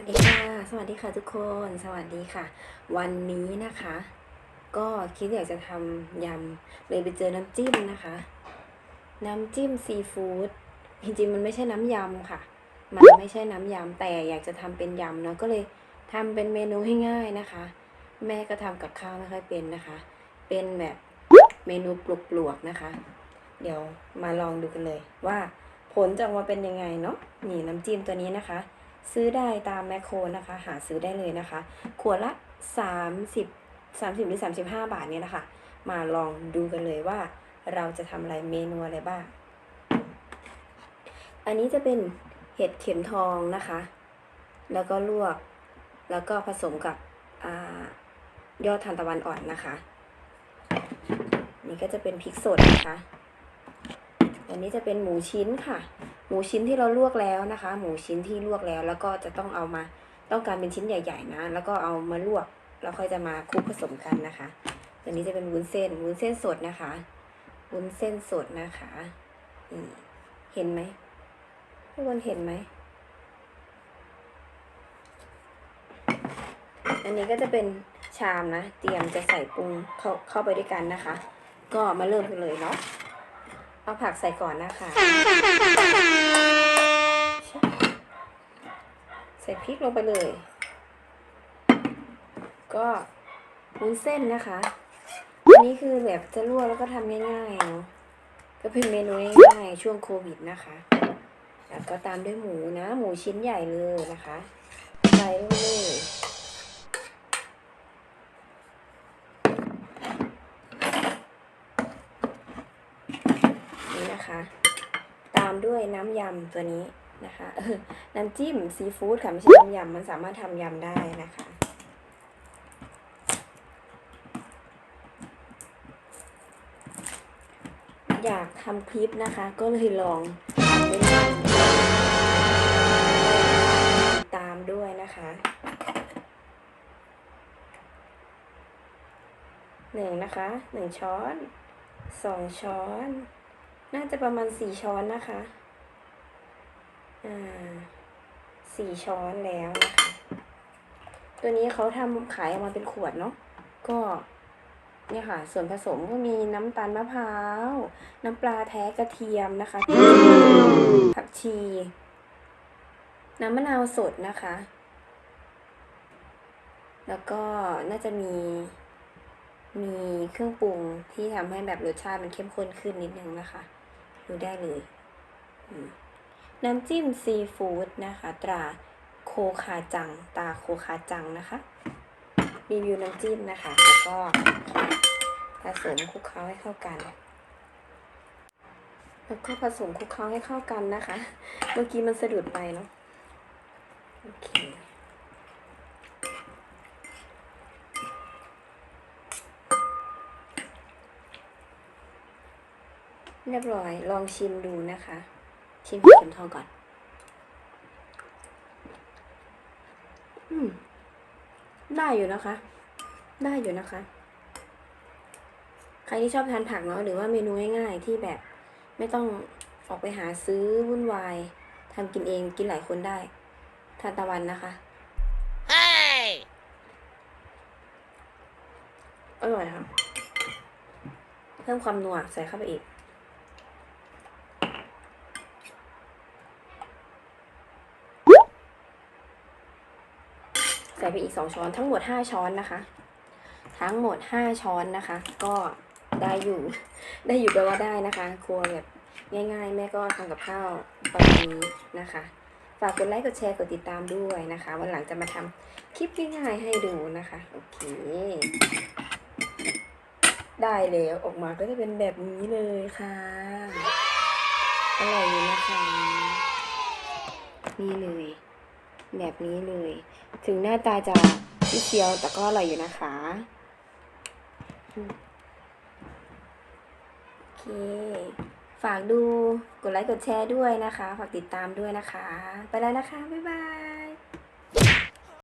วัสดีค่ะ สวัสดีค่ะทุกคน สวัสดีค่ะ วันนี้นะคะ ก็คิดอยากจะทำยำเลยไปเจอน้ำจิ้มนะคะ น้ำจิ้มซีฟู้ดจริงๆมันไม่ใช่น้ำยำค่ะ มันไม่ใช่น้ำยำแต่อยากจะทำเป็นยำเนาะก็เลยทำเป็นเมนูง่ายๆนะคะ แม่ก็ทำกับข้าวไม่ค่อยเป็นนะคะ เป็นแบบเมนูปลวกๆนะคะ เดี๋ยวมาลองดูกันเลยว่าผลจะออกมาเป็นยังไงเนาะนี่น้ำจิ้มตัวนี้นะคะ ซื้อได้ตามแมคโครนะคะ หาซื้อได้เลยนะคะ ขวดละ 30 30 หรือ 35 บาทเนี่ยนะคะ มาลองดูกันเลยว่าเราจะทำอะไรเมนูอะไรบ้าง อันนี้จะเป็นเห็ดเข็มทองนะคะ แล้วก็ลวก แล้วก็ผสมกับอยอดทานตะวันอ่อนนะคะ นี่ก็จะเป็นพริกสดนะคะ อันนี้จะเป็นหมูชิ้นค่ะ หมูชิ้นที่เราลวกแล้วนะคะ หมูชิ้นที่ลวกแล้ว แล้วก็จะต้องเอามาต้องการเป็นชิ้นใหญ่ ๆ นะ แล้วก็เอามาลวกแล้วค่อยจะมาคลุกผสมกันนะคะ ตัวนี้จะเป็นวุ้นเส้นวุ้นเส้นสดนะคะวุ้นเส้นสดนะคะนี่เห็นไหมทุกคนเห็นไหมอันนี้ก็จะเป็นชามนะ เตรียมจะใส่ปรุงเข้าเข้าไปด้วยกันนะคะ ก็มาเริ่มกันเลยเนาะ เอาผักใส่ก่อนนะคะ ใส่พริกลงไปเลย ก็วุ้นเส้นนะคะอันนี้คือแบบจะลวกแล้วก็ทำง่ายๆเนาะก็เป็นเมนูง่ายๆช่วงโควิดนะคะ แล้วก็ตามด้วยหมูนะ หมูชิ้นใหญ่เลยนะคะใส่ลงไปเลย นะคะ ตามด้วยน้ำยำตัวนี้นะคะ น้ำจิ้มซีฟู้ดค่ะไม่ใช่น้ำยำมันสามารถทำยำได้นะคะอยากทำคลิปนะคะ ก็เลยลองตามด้วยนะคะหนึ่งนะคะหนึ่งช้อนสองช้อน น่าจะประมาณสี่ช้อนนะคะ อ่าสี่ช้อนแล้วนะคะตัวนี้เขาทำขายออกมาเป็นขวดเนาะ ก็เนี่ยค่ะ ส่วนผสมก็มีน้ำตาลมะพร้าว น้ำปลาแท้กระเทียมนะคะผักชี น้ำมะนาวสดนะคะ แล้วก็น่าจะมี มีเครื่องปรุงที่ทำให้แบบรสชาติมันเข้มข้นขึ้นนิดนึงนะคะ ดูได้เลย น้ำจิ้มซีฟู้ดนะคะ ตราโคคาจัง ตาโคคาจังนะคะ รีวิวน้ำจิ้มนะคะ แล้วก็ผสมคลุกเคล้าให้เข้ากัน แล้วก็ผสมคลุกเคล้าให้เข้ากันนะคะ เมื่อกี้มันสะดุดไปเนาะ โอเค เรียบร้อย ลองชิมดูนะคะ ชิมเข็มทองก่อน อืม ได้อยู่นะคะ ได้อยู่นะคะ ใครที่ชอบทานผักเนาะหรือว่าเมนูง่ายๆที่แบบไม่ต้องออกไปหาซื้อวุ่นวายทำกินเองกินหลายคนได้ ทานตะวันนะคะ Hey! อร่อยค่ะ เพิ่มความนัวใส่เข้าไปอีก ใส่ไปอีกสองช้อนทั้งหมดห้าช้อนนะคะ ทั้งหมดห้าช้อนนะคะ ก็ได้อยู่ได้อยู่แปลว่าได้นะคะ ครัวแบบง่าย ๆ แม่ก็ทำกับข้าวประมาณนี้นะคะฝากกดไลค์กดแชร์กดติดตามด้วยนะคะ วันหลังจะมาทำคลิปง่ายๆให้ดูนะคะ โอเค ได้แล้วออกมาก็จะเป็นแบบนี้เลยค่ะอร่อยนะคะ นี่เลย แบบนี้เลย ถึงหน้าตาจะที่เคียวแต่ก็อร่อยอยู่นะคะโอเค ฝากดูกดไลค์กดแชร์ด้วยนะคะ ฝากติดตามด้วยนะคะ ไปแล้วนะคะ บ๊ายบาย